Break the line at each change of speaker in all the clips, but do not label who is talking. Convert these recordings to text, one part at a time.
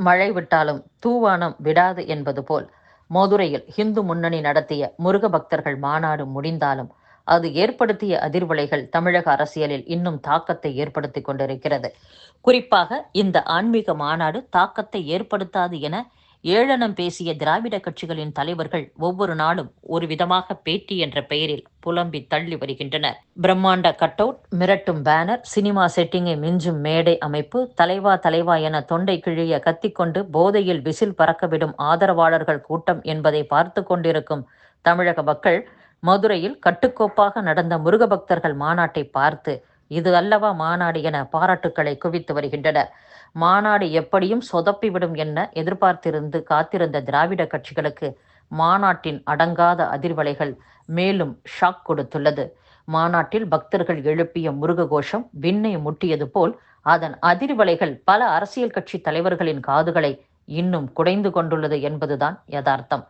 மழை விட்டாலும் தூவானம் விடாது என்பது போல் மதுரையில் இந்து முன்னணி நடத்திய முருக பக்தர்கள் மாநாடு முடிந்தாலும் அது ஏற்படுத்திய அதிர்வலைகள் தமிழக அரசியலில் இன்னும் தாக்கத்தை ஏற்படுத்தி கொண்டிருக்கிறது. குறிப்பாக இந்த ஆன்மீக மாநாடு தாக்கத்தை ஏற்படுத்தாது என ஏழனம் பேசிய திராவிட கட்சிகளின் தலைவர்கள் ஒவ்வொரு நாளும் ஒரு விதமாக பேட்டி என்ற பெயரில் புலம்பி தள்ளி வருகின்றனர். பிரம்மாண்ட கட் அவுட் மிரட்டும் பேனர் சினிமா செட்டிங்கை மிஞ்சும் மேடை அமைப்பு தலைவா தலைவா என தொண்டை கிழிய கத்திக்கொண்டு போதையில் விசில் பறக்கவிடும் ஆதரவாளர்கள் கூட்டம் என்பதை பார்த்து கொண்டிருக்கும் தமிழக மக்கள் மதுரையில் கட்டுக்கோப்பாக நடந்த முருகபக்தர்கள் மாநாட்டை பார்த்து இது அல்லவா மாநாடு என பாராட்டுக்களை குவித்து வருகின்றனர். மாநாடு எப்படியும் சொதப்பிவிடும் என எதிர்பார்த்திருந்து காத்திருந்த திராவிட கட்சிகளுக்கு மாநாட்டின் அடங்காத அதிர்வலைகள் மேலும் ஷாக் கொடுத்துள்ளது. மாநாட்டில் பக்தர்கள் எழுப்பிய முருக கோஷம் விண்ணை முட்டியது போல் அதன் அதிர்வலைகள் பல அரசியல் கட்சி தலைவர்களின் காதுகளை இன்னும் குடைந்து கொண்டுள்ளது என்பதுதான் யதார்த்தம்.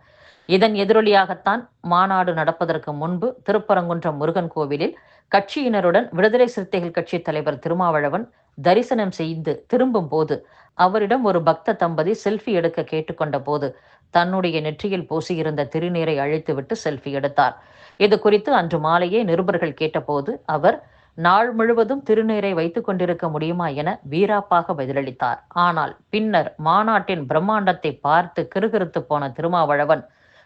இதன் எதிரொலியாகத்தான் மாநாடு நடப்பதற்கு முன்பு திருப்பரங்குன்றம் முருகன் கோவிலில் கட்சியினருடன் விடுதலை சிறுத்தைகள் கட்சி தலைவர் திருமாவளவன் தரிசனம் செய்து திரும்பும் போது அவரிடம் ஒரு பக்த தம்பதி செல்ஃபி எடுக்க கேட்டுக்கொண்ட போது தன்னுடைய நெற்றியில் பூசியிருந்த திருநீரை அழித்துவிட்டு செல்ஃபி எடுத்தார். இது குறித்து அன்று மாலையே நிருபர்கள் கேட்டபோது அவர் நாள் முழுவதும் திருநீரை வைத்துக் கொண்டிருக்க முடியுமா என வீராப்பாக பதிலளித்தார். ஆனால் பின்னர் மாநாட்டின் பிரம்மாண்டத்தை பார்த்து கிருகிருத்து போன திருமாவளவன்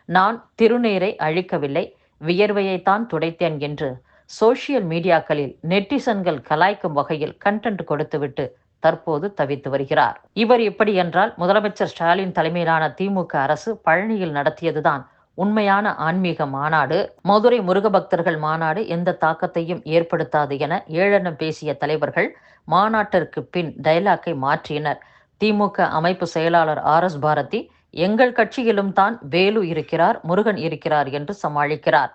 நான் திருநீரை அழிக்கவில்லை வியர்வையைத்தான் துடைத்தேன் என்று சோசியல் மீடியாக்களில் நெட்டிசன்கள் கலாய்க்கும் வகையில் கண்டென்ட் கொடுத்துவிட்டு தற்போது தவித்து வருகிறார். இவர் இப்படி என்றால் முதலமைச்சர் ஸ்டாலின் தலைமையிலான திமுக அரசு பழனியில் நடத்தியதுதான் உண்மையான ஆன்மீக மாநாடு. மதுரை முருக பக்தர்கள் மாநாடு எந்த தாக்கத்தையும் ஏற்படுத்தாது என ஏழெண்ணம் பேசிய தலைவர்கள் மாநாட்டிற்கு பின் டைலாக்கை மாற்றினர். திமுக அமைப்பு செயலாளர் ஆர் எஸ் பாரதி எங்கள் கட்சியிலும் தான் வேலு இருக்கிறார் முருகன் இருக்கிறார் என்று சமாளிக்கிறார்.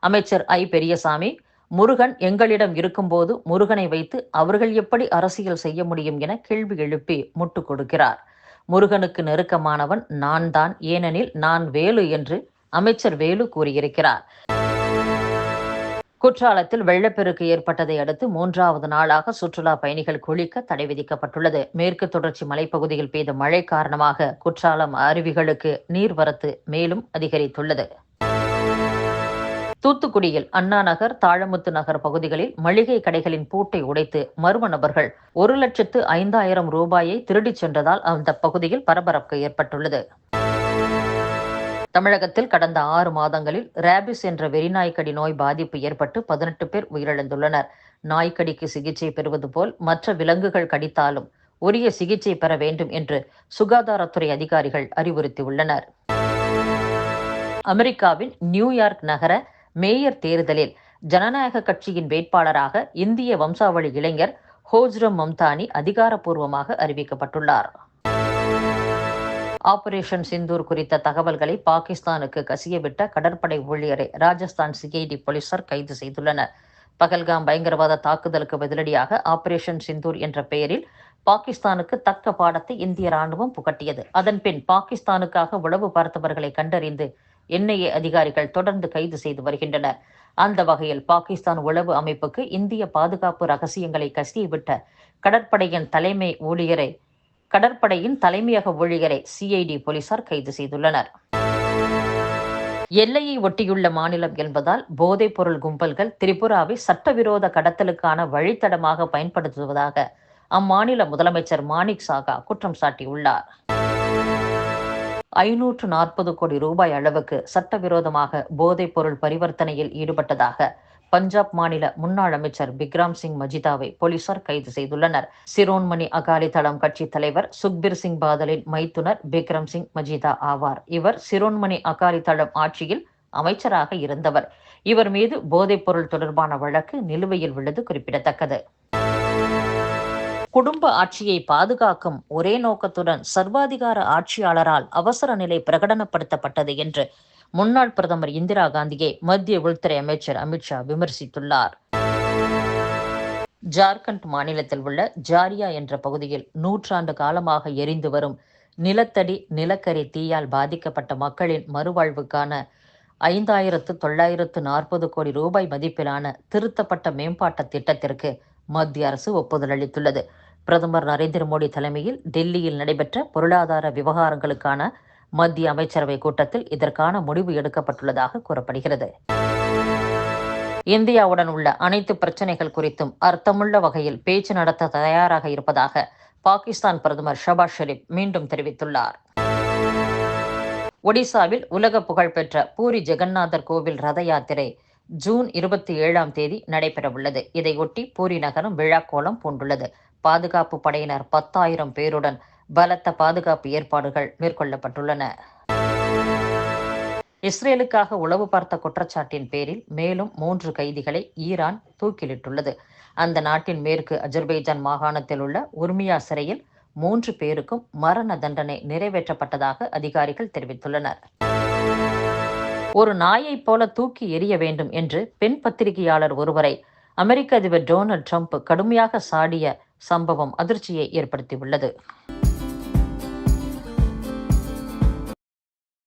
அமைச்சர் ஐ. பெரியசாமி முருகன் எங்களிடம் இருக்கும்போது முருகனை வைத்து அவர்கள் எப்படி அரசியல் செய்ய முடியும் என கேள்வி எழுப்பி முட்டு கொடுக்கிறார். முருகனுக்கு நெருக்கமானவன் நான் தான். ஏனெனில் நான் வேலு என்று அமைச்சர் வேலு கூறியிருக்கிறார். குற்றாலத்தில் வெள்ளப்பெருக்கு ஏற்பட்டதை அடுத்து மூன்றாவது நாளாக சுற்றுலா பயணிகள் குளிக்க தடை விதிக்கப்பட்டுள்ளது. மேற்கு தொடர்ச்சி மலைப்பகுதியில் பெய்த மழை காரணமாக குற்றாலம் அருவிகளுக்கு நீர்வரத்து மேலும் அதிகரித்துள்ளது. தூத்துக்குடியில் அண்ணா நகர் தாழமுத்து நகர் பகுதிகளில் மளிகை கடைகளின் பூட்டை உடைத்து மர்ம நபர்கள் ஒரு லட்சத்து ஐந்தாயிரம் ரூபாயை திருடிச் சென்றதால் அந்த பகுதியில் பரபரப்பு ஏற்பட்டுள்ளது. தமிழகத்தில் கடந்த ஆறு மாதங்களில் ரேபிஸ் என்ற வெறிநாய்க்கடி நோய் பாதிப்பு ஏற்பட்டு பதினெட்டு பேர் உயிரிழந்துள்ளனர். நாய்க்கடிக்கு சிகிச்சை பெறுவது போல் மற்ற விலங்குகள் கடித்தாலும் உரிய சிகிச்சை பெற வேண்டும் என்று சுகாதாரத்துறை அதிகாரிகள் அறிவுறுத்தியுள்ளனர். அமெரிக்காவின் நியூயார்க் நகர மேயர் தேர்தலில் ஜனநாயக கட்சியின் வேட்பாளராக இந்திய வம்சாவளி இளைஞர் ஹோஜ்ரம் மம்தானி அதிகாரப்பூர்வமாக அறிவிக்கப்பட்டுள்ளார். ஆபரேஷன் சிந்தூர் குறித்த தகவல்களை பாகிஸ்தானுக்கு கசியவிட்ட கடற்படை ஊழியரை ராஜஸ்தான் சிஐடி போலீசார் கைது செய்துள்ளனர். பகல்காம் பயங்கரவாத தாக்குதலுக்கு பதிலடியாக ஆபரேஷன் சிந்தூர் என்ற பெயரில் பாகிஸ்தானுக்கு தக்க பாடத்தை இந்திய ராணுவம் புகட்டியது. அதன்பின் பாகிஸ்தானுக்காக உளவு பார்த்தவர்களை கண்டறிந்து என்ஐஏ அதிகாரிகள் தொடர்ந்து கைது செய்து வருகின்றனர். அந்த வகையில் பாகிஸ்தான் உளவு அமைப்புக்கு இந்திய பாதுகாப்பு ரகசியங்களை கசியவிட்ட கடற்படையின் தலைமை ஊழியரை கடற்படையின் தலைமையக ஊழியரை சிஐடி போலீசார் கைது செய்துள்ளனர். எல்லையை ஒட்டியுள்ள மாநிலம் என்பதால் போதைப் பொருள் கும்பல்கள் திரிபுராவை சட்டவிரோத கடத்தலுக்கான வழித்தடமாக பயன்படுத்துவதாக அம்மாநில முதலமைச்சர் மாணிக் சாகா குற்றம் சாட்டியுள்ளார். ஐநூற்று நாற்பது கோடி ரூபாய் அளவுக்கு சட்டவிரோதமாக போதைப் பொருள் பரிவர்த்தனையில் ஈடுபட்டதாக பஞ்சாப் மாநில முன்னாள் அமைச்சர் பிக்ராம் சிங் மஜிதாவை போலீசார் கைது செய்துள்ளனர். சிரோன்மணி அகாலி தளம் கட்சி தலைவர் சுக்பீர் சிங் பாதலின் மைத்துனர் பிக்ரம் சிங் மஜிதா ஆவார். இவர் சிரோன்மணி அகாலி தளம் ஆட்சியில் அமைச்சராக இருந்தவர். இவர் மீது போதைப் பொருள் தொடர்பான வழக்கு நிலுவையில் உள்ளது குறிப்பிடத்தக்கது. குடும்ப ஆட்சியை பாதுகாக்கும் ஒரே நோக்கத்துடன் சர்வாதிகார ஆட்சியாளரால் அவசர நிலை பிரகடனப்படுத்தப்பட்டது என்று முன்னாள் பிரதமர் இந்திரா காந்தியை மத்திய உள்துறை அமைச்சர் அமித்ஷா விமர்சித்துள்ளார். ஜார்க்கண்ட் மாநிலத்தில் உள்ள ஜாரியா என்ற பகுதியில் நூற்றாண்டு காலமாக எரிந்து வரும் நிலத்தடி நிலக்கரி தீயால் பாதிக்கப்பட்ட மக்களின் மறுவாழ்வுக்கான ஐந்தாயிரத்து தொள்ளாயிரத்து நாற்பது கோடி ரூபாய் மதிப்பிலான திருத்தப்பட்ட மேம்பாட்டு திட்டத்திற்கு மத்திய அரசு ஒப்புதல் அளித்துள்ளது. பிரதமர் நரேந்திர மோடி தலைமையில் டெல்லியில் நடைபெற்ற பொருளாதார விவகாரங்களுக்கான மத்திய அமைச்சரவை கூட்டத்தில் இதற்கான முடிவு எடுக்கப்பட்டுள்ளதாக கூறப்படுகிறது. இந்தியாவுடன் உள்ள அனைத்து பிரச்சனைகள் குறித்தும் அர்த்தமுள்ள வகையில் பேச்சு நடத்த தயாராக இருப்பதாக பாகிஸ்தான் பிரதமர் ஷபாஸ் ஷெரீப் மீண்டும் தெரிவித்துள்ளார். ஒடிசாவில் உலக புகழ்பெற்ற பூரி ஜெகநாதர் கோவில் ரத யாத்திரை ஜூன் இருபத்தி ஏழாம் தேதி நடைபெறவுள்ளது. இதையொட்டி பூரி நகரம் விழாக்கோலம் பூண்டுள்ளது. பாதுகாப்பு படையினர் பத்தாயிரம் பேருடன் பலத்த பாதுகாப்பு ஏற்பாடுகள் மேற்கொள்ளப்பட்டுள்ளன. இஸ்ரேலுக்காக உளவு பார்த்த குற்றச்சாட்டின் பேரில் மேலும் மூன்று கைதிகளை ஈரான் தூக்கிலிட்டுள்ளது. அந்த நாட்டின் மேற்கு அஜர்பைஜான் மாகாணத்தில் உள்ள உர்மியா சிறையில் மூன்று பேருக்கும் மரண தண்டனை நிறைவேற்றப்பட்டதாக அதிகாரிகள் தெரிவித்துள்ளனர். ஒரு நாயைப் போல தூக்கி எறிய வேண்டும் என்று பெண் பத்திரிகையாளர் ஒருவரை அமெரிக்க அதிபர் டொனால்ட் ட்ரம்ப் கடுமையாக சாடிய சம்பவம் அதிர்ச்சியை ஏற்படுத்தியுள்ளது.